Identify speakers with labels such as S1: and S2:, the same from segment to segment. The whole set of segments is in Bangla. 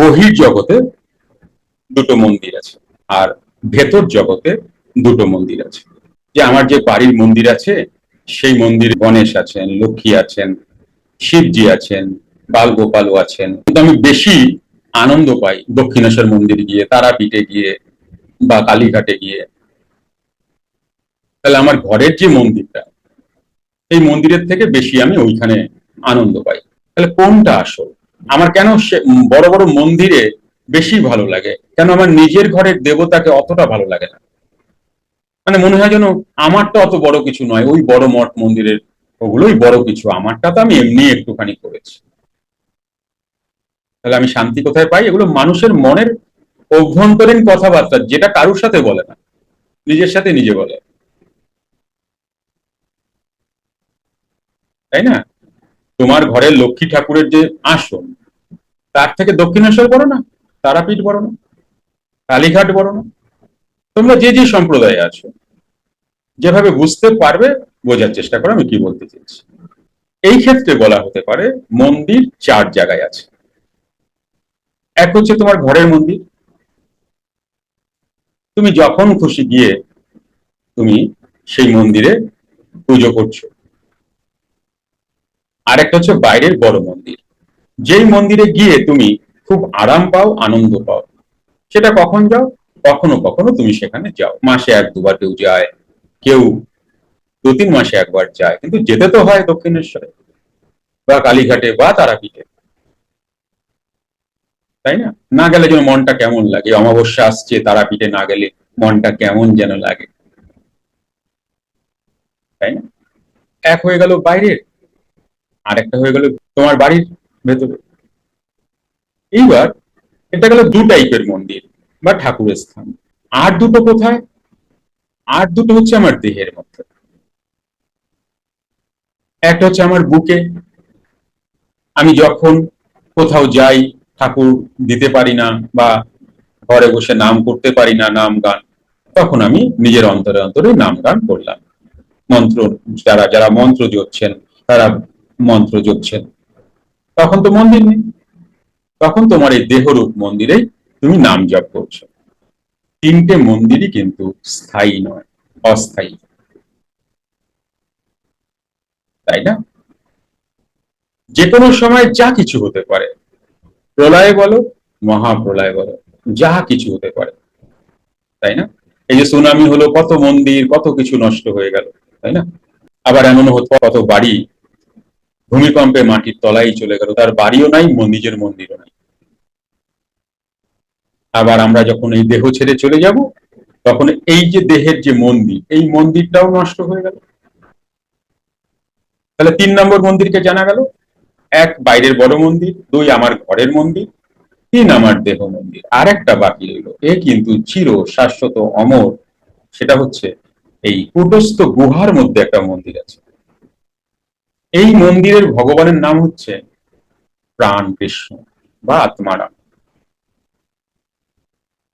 S1: বহির জগতে দুটো মন্দির আছে আর ভেতর জগতে দুটো মন্দির আছে। যে আমার যে বাড়ির মন্দির আছে, সেই মন্দির গণেশ আছেন, লক্ষ্মী আছেন, শিবজি আছেন বাল গোপালও আছেন। কিন্তু আমি বেশি আনন্দ পাই দক্ষিণেশ্বর মন্দির গিয়ে, তারাপীঠে গিয়ে বা কালীঘাটে গিয়ে। তাহলে আমার ঘরের যে মন্দিরটা, এই মন্দিরের থেকে বেশি আমি ওইখানে আনন্দ পাই। তাহলে কোনটা আসল? আমার কেন বড় বড় মন্দিরে বেশি ভালো লাগে? কেন আমার নিজের ঘরের দেবতাকে অতটা ভালো লাগে না? মানে মনে হয় যেন আমারটা অত বড় কিছু নয়। ওই বড় মঠ মন্দিরের ওগুলোই বড় কিছু। আমারটা তো আমি এমনি একটুখানি করেছি। তাহলে আমি শান্তি কোথায় পাই? এগুলো মানুষের মনের অভ্যন্তরীণ কথাবার্তা, যেটা কারুর সাথে বলে না। নিজের সাথে নিজে বলে। তাই না? তোমার ঘরের লক্ষ্মী ঠাকুরের যে আসন, তার থেকে দক্ষিণেশ্বর বড় না, তারাপীঠ বড় না, কালীঘাট বড় না। তোমরা যে যে সম্প্রদায়ে আছো, যেভাবে বুঝতে পারবে, বোঝার চেষ্টা করো, আমি কি বলতে চাইছি। এই ক্ষেত্রে বলা হতে পারে, মন্দির চার জায়গায় আছে। এক হচ্ছে তোমার ঘরের মন্দির। তুমি যখন খুশি গিয়ে তুমি সেই মন্দিরে পুজো করছ। আরেকটা হচ্ছে বাইরের বড় মন্দির। যেই মন্দিরে গিয়ে তুমি খুব আরাম পাও, আনন্দ পাও, সেটা কখন যাও? কখনো কখনো তুমি সেখানে যাও। মাসে এক দুবার কেউ যায়, কেউ দু তিন মাসে একবার যায়, কিন্তু যেতে তো হয় দক্ষিণেশ্বরে বা কালীঘাটে বা তারাপীঠে। তাই না? না গেলে যেন মনটা কেমন লাগে? অমাবস্যা আসছে, তারাপীঠে না গেলে মনটা কেমন যেন লাগে। তাই না? এক হয়ে গেল বাইরের। আরেকটা হয়ে গেল তোমার বাড়ির ভেতরে। এইবার এটা গেল দু টাইপের মন্দির বা ঠাকুরের স্থান। আর দুটো কোথায়? আর দুটো হচ্ছে আমার দেহের মধ্যে। একটা হচ্ছে আমার বুকে। আমি যখন কোথাও যাই, ঠাকুর দিতে পারি না বা ঘরে বসে নাম করতে পারি না নাম গান, তখন আমি নিজের অন্তরে অন্তরে নাম গান করলাম। মন্ত্র, যারা যারা মন্ত্র জপছেন, তারা মন্ত্র জপছেন। তখন তো মন্দির নেই। তখন তোমার এই দেহরূপ মন্দিরেই তুমি নাম জপ করছ। তিনটে মন্দিরই কিন্তু স্থায়ী নয়, অস্থায়ী। তাই না? যে কোনো সময় যা কিছু হতে পারে। প্রলয় বলো, মহাপ্রলয় বলো, যা কিছু হতে পারে। তাই না? এই যে সুনামি হলো কত মন্দির, কত কিছু নষ্ট হয়ে গেল, তাই না? আবার এমন হতো কত বাড়ি ভূমিকম্পে মাটির তলায় চলে গেল। তার বাড়িও নাই ম- নিজের মন্দিরও নাই। আবার আমরা যখন এই দেহ ছেড়ে চলে যাব, তখন এই যে দেহের যে মন্দির, এই মন্দিরটাও নষ্ট হয়ে গেল। তাহলে তিন নম্বর মন্দিরকে জানা গেল। এক, বাইরের বড় মন্দির, দুই, আমার ঘরের মন্দির, তিন, আমার দেহ মন্দির। আর একটা বাকি রইল। এ কিন্তু চির শাশ্বত অমর। সেটা হচ্ছে এই কুটস্থ গুহার মধ্যে একটা মন্দির আছে। এই মন্দিরের ভগবানের নাম হচ্ছে প্রাণ কৃষ্ণ বা আত্মারাম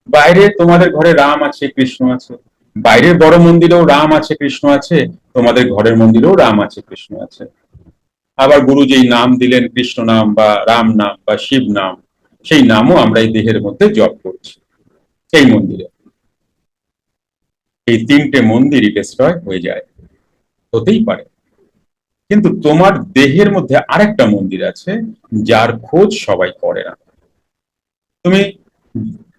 S1: বাইরে তোমাদের ঘরে রাম আছে, কৃষ্ণ আছে। বাইরের বড় মন্দিরেও রাম আছে, কৃষ্ণ আছে। তোমাদের ঘরের মন্দিরেও রাম আছে, কৃষ্ণ আছে। আবার গুরু যেই নাম দিলেন, কৃষ্ণ নাম বা রাম নাম বা শিব নাম, সেই নামও আমরা এই দেহের মধ্যে জপ করছি এই মন্দিরে। এই তিনটে মন্দিরই ডিস্ট্রয় হয়ে যায়, হতেই পারে। কিন্তু তোমার দেহের মধ্যে আরেকটা মন্দির আছে, যার খোঁজ সবাই করে না। তুমি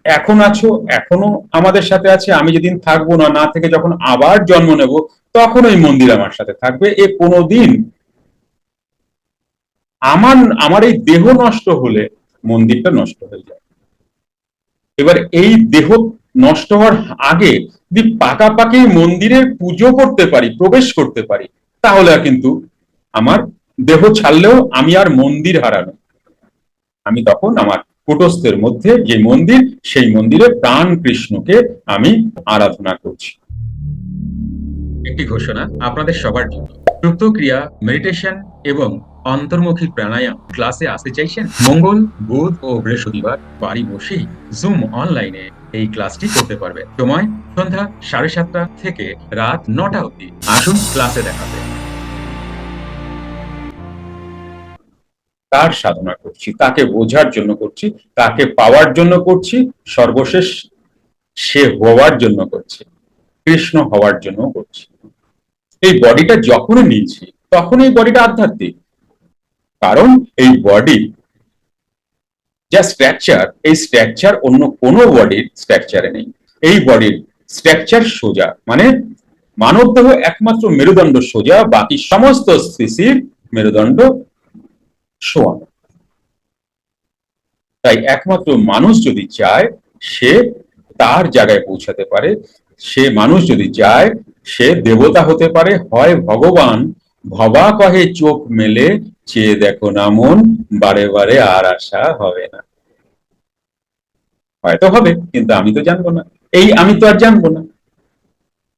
S1: এখন আছো, এখনও আমাদের সাথে আছে, আমি যেদিন থাকব না না থেকে যখন আবার জন্ম নেব, তখন ওই মন্দির আমার সাথে থাকবে। এ কোনোদিন আমার আমার এই দেহ নষ্ট হলে মন্দিরটা নষ্ট হয়ে যায়। এবার এই দেহ নষ্ট হওয়ার আগে যদি পাকাপাকি মন্দিরের পুজো করতে পারি, প্রবেশ করতে পারি, তাহলে কিন্তু আমার দেহ ছাড়লেও আমি আর মন্দির হারানো। আমি তখন আমার কুটস্থের মধ্যে যে মন্দির, সেই মন্দিরে প্রাণ কৃষ্ণকে আমি আরাধনা করছি। একটি ঘোষণা আপনাদের সবার জন্য। ক্রিয়া মেডিটেশন এবং অন্তর্মুখী প্রাণায়াম ক্লাসে আসতে চাইছেন মঙ্গল, বুধ ও বৃহস্পতিবার বাড়ি বসেই জুম অনলাইনে এই ক্লাসটি করতে পারবে সময় সন্ধ্যা সাড়ে সাতটা থেকে রাত নটা অবধি। আসুন ক্লাসে দেখাবে তার সাধনা করছি, তাকে বোঝার জন্য করছি, তাকে পাওয়ার জন্য করছি, সর্বশেষ সে হওয়ার জন্য করছি, কৃষ্ণ হওয়ার জন্য করছি। এই বডিটা যখনই নিয়েছি তখন এই বডিটা আধ্যাত্মিক। কারণ এই বডি যা স্ট্রাকচার এই স্ট্রাকচার অন্য কোনো বডির স্ট্রাকচারে নেই। এই বডির স্ট্রাকচার সোজা মানে মানব দেহ একমাত্র মেরুদণ্ড সোজা, বাকি সমস্ত স্থিতির মেরুদণ্ড শোয়ানো তাই একমাত্র মানুষ যদি চায়, সে তার জায়গায় পৌঁছাতে পারে। সে মানুষ যদি চায়, সে দেবতা হতে পারে। হয় ভগবান, ভবা কহে চোখ মেলে, চেয়ে দেখো না মন বারে বারে আর আশা হবে না। হয়তো হবে, কিন্তু আমি তো জানব না। এই আমি তো আর জানব না।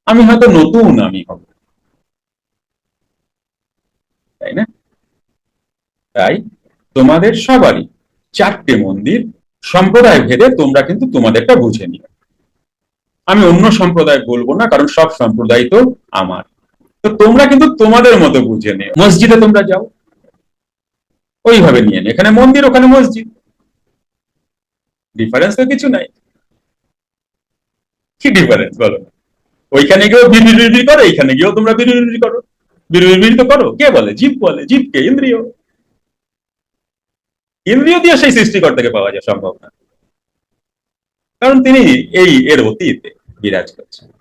S1: আমি হয়তো নতুন আমি হব। তাই না? তাই তোমাদের সবারই চারটে মন্দির সম্প্রদায় ভেদে তোমরা কিন্তু তোমাদেরটা বুঝে নিও। আমি অন্য সম্প্রদায় বলব না, কারণ সব সম্প্রদায় তো আমার। তো তোমরা কিন্তু তোমাদের মতো বুঝে নিও। মসজিদে তোমরা যাও। ওইভাবে নিয়ে নিও। এখানে মন্দির, ওখানে মসজিদ। ডিফারেন্স তো কিছু নাই। কি ডিফারেন্স বলো? ওইখানে গিয়েও বিড়ি করো, এইখানে গিয়েও তোমরা বিড়ি করো। বিড়ি তো করো। কে বলে? জীব বলে। জীবকে ইন্দ্রিয়। ইন্দ্রিয় দিয়ে সেই সৃষ্টিকর্তাকে পাওয়া যায় সম্ভব না। কারণ তিনি এই এর অতীতে বিরাজ করছেন।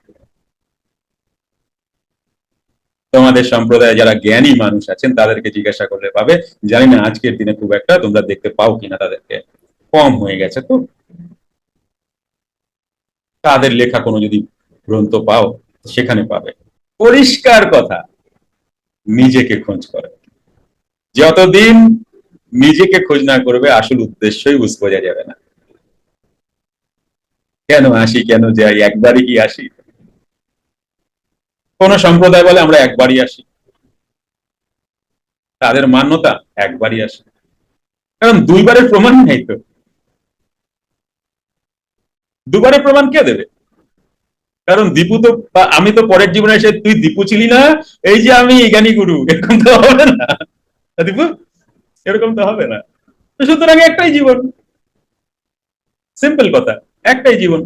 S1: তোমাদের সম্প্রদায়ে যারা জ্ঞানী মানুষ আছেন, তাদেরকে জিজ্ঞাসা করলে পাবে, জানি না, আজকের দিনে খুব একটা তোমরা দেখতে পাও কিনা তাদেরকে। কম হয়ে গেছে তো। তাদের লেখা কোনো যদি গ্রন্থ পাও, সেখানে পাবে। পরিষ্কার কথা, নিজেকে খোঁজ করে। যতদিন নিজেকে খোঁজ না করবে, আসল উদ্দেশ্যই বুঝ বোঝা যাবে না। কেন আসি, কেন যাই, একবারই কি আসি? কোন সম্প্রদায় বলে আমরা একবারই আসি। তাদের মান্যতা, একবারই আসে। কারণ দুইবারের প্রমাণ নেই তো। দুবারের প্রমাণ কে দেবে? কারণ দীপু তো আমি তো পরের জীবনে এসে, তুই দীপু ছিলি না? এই যে আমি জ্ঞানী গুরু এরকম তো হবে না। দীপু এরকম তো হবে না। সুতরাং একটাই জীবন। সিম্পল কথা, একটাই জীবন।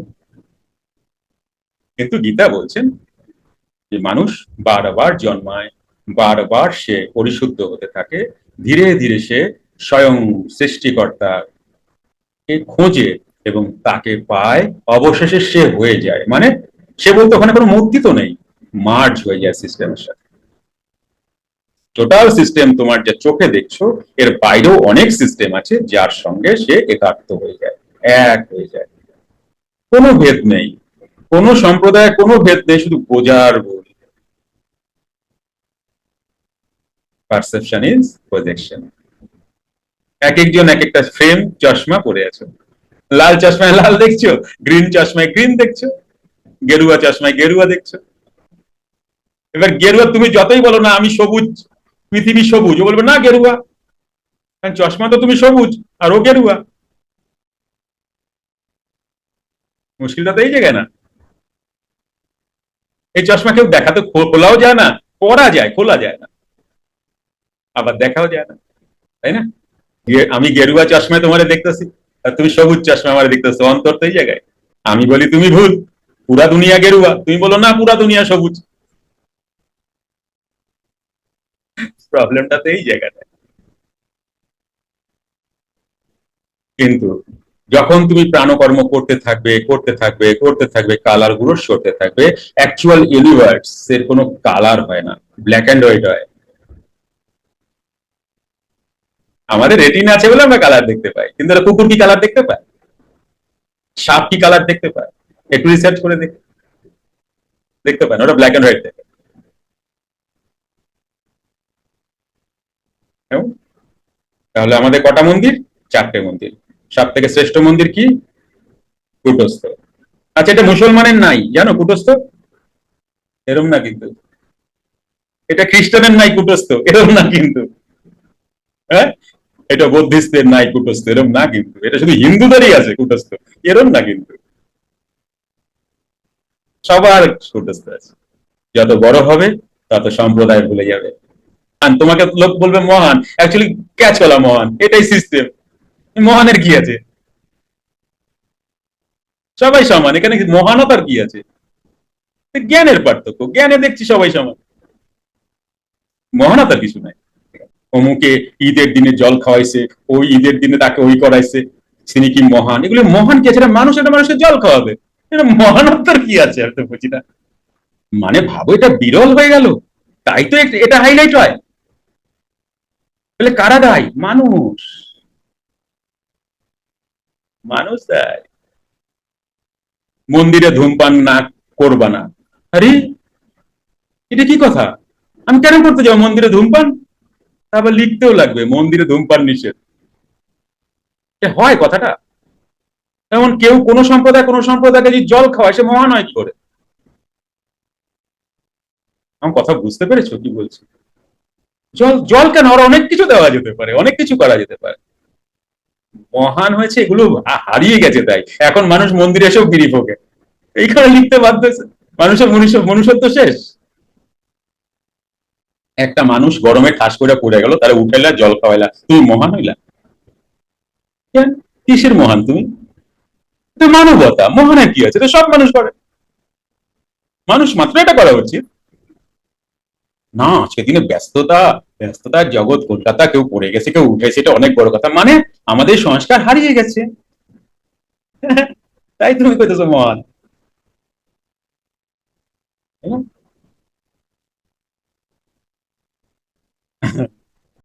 S1: কিন্তু গীতা বলছেন যে মানুষ বারবার জন্মায়, বারবার সে পরিশুদ্ধ হতে থাকে, ধীরে ধীরে সে স্বয়ং সৃষ্টিকর্তা খোঁজে এবং তাকে পায়, অবশেষে সে হয়ে যায়। মানে সে বলতে ওখানে কোনো মূর্তি তো নেই, মার্জ হয়ে যায় সিস্টেমের সাথে। টোটাল সিস্টেম তোমার যে চোখে দেখছ, এর বাইরেও অনেক সিস্টেম আছে যার সঙ্গে সে একাত্ম হয়ে যায়, এক হয়ে যায়। কোনো ভেদ নেই। কোনো সম্প্রদায় কোনো ভেদ নেই, শুধু বোঝার ভুল। পারসেপশন ইজ প্রজেকশন এক একজন, এক একটা ফ্রেম চশমা পরে আছে। লাল চশমায় লাল দেখছ গ্রিন চশমায় গ্রিন দেখছ, গেরুয়া চশমায় গেরুয়া দেখছ। এবার গেরুয়া, তুমি যতই বলো না, আমি সবুজ। পৃথিবী সবুজ। ও বলবে, না, গেরুয়া। কারণ চশমা তো তুমি সবুজ, আর ও গেরুয়া। মুশকিলটা তো এই জায়গায় না। এই চশমা কেউ দেখাতে খোলাও যায় না, পরা যায়, খোলা যায় না। আবার দেখাও যায় না, তাই না? আমি গেরুয়া চশমায় তোমার দেখতেছি, আর তুমি সবুজ চশমা আমার দেখতেছো, অন্তর তো এই জায়গায়। আমি বলি, তুমি ভুল পুরা দুনিয়া গেরুয়া। তুমি বলো, না, পুরা দুনিয়া সবুজ। প্রবলেমটা তো এই জায়গাটায়। কিন্তু যখন তুমি প্রাণকর্ম করতে থাকবে করতে থাকবে করতে থাকবে কালারগুলো সরতে থাকবে অ্যাকচুয়াল ইউনিভার্স এর কোনো কালার হয় না ব্ল্যাক অ্যান্ড হোয়াইট হয়। আমাদের রেটিনা আছে বলে আমরা কালার দেখতে পাই, কিন্তু কুকুর কি কালার দেখতে পায়? সাপ কি কালার দেখতে পায়? একটু রিসার্চ করে দেখ। দেখতে পায় না ওটা ব্ল্যাক অ্যান্ড হোয়াইট দেখে। তাহলে আমাদের কটা মন্দির? চারটে মন্দির। সব থেকে শ্রেষ্ঠ মন্দির কি? কুটস্থ। আচ্ছা এটা মুসলমানের নাই, জানো কুটস্থ? এরম না কিন্তু। এটা খ্রিস্টানের নাই, কুটস্থ। এরম না কিন্তু। হ্যাঁ? এটা বৌদ্ধিস্টের নাই, কুটস্থ। এরম না কিন্তু। এটা শুধু হিন্দুদেরই আছে, কুটস্থ। এরম না কিন্তু। সবার কুটস্থ আছে। যত বড় হবে, তত সম্প্রদায় ভুলে যাবে। তোমাকে লোক বলবে মহান অ্যাকচুয়ালি ক্যাচ করা মহান, এটাই সিস্টেম মহানের কি আছে? সবাই সমান, এখানে মহানতার কি আছে? জ্ঞানের পার্থক্য, জ্ঞানে দেখছি সবাই সমান। মহানতার কিছু নাই। অমুকে ঈদের দিনে জল খাওয়াইছে, ওই ঈদের দিনে তাকে ওই করাইছে, তিনি কি মহান? এগুলো মহান কি আছে? এটা মানুষ একটা মানুষের জল খাওয়াবে। এটা মহানতার কি আছে? আর তো বুঝি না। মানে ভাবো, এটা বিরল হয়ে গেল। তাই তো এটা হাইলাইট হয়। তাহলে কারা দায়? মানুষ। মানুষ দায়। মন্দিরে ধূমপান না করবা না। আরে, এটা কি কথা? আমি কেন করতে যাব মন্দিরে ধূমপান? তারপর লিখতেও লাগবে, মন্দিরে ধূমপান নিষেধ। হয় কথাটা। এমন কেউ কোন সম্প্রদায়, কোন সম্প্রদায়কে যদি জল খাওয়ায়, সে মহান হয় কি করে? আমার কথা বুঝতে পেরেছ কি বলছি? জল জল কেন? আর অনেক কিছু দেওয়া যেতে পারে, অনেক কিছু করা যেতে পারে। মহান হয়েছে এগুলো হারিয়ে গেছে তাই। এখন মানুষ মন্দিরে এসেও গিরি ফোকে এইখানে লিখতে বাধ্য মানুষের মনুষ্য, মনুষ্যত্ব শেষ। একটা মানুষ গরমে ঠাস করে পড়ে গেল, তারা উঠাইলা, জল খাওয়াইলা। তুমি মহান হইলা? কিসের মহান তুমি? মানবতা, মহানের কি আছে? এটা সব মানুষ করে। মানুষ মাত্র এটা করা উচিত। না সেদিনে ব্যস্ততা, ব্যস্ততার জগৎ কলকাতা, কেউ পড়ে গেছে, কেউ উঠেছে, এটা অনেক বড় কথা। মানে আমাদের সংস্কার হারিয়ে গেছে। তাই তুমি কইতেছো মহান।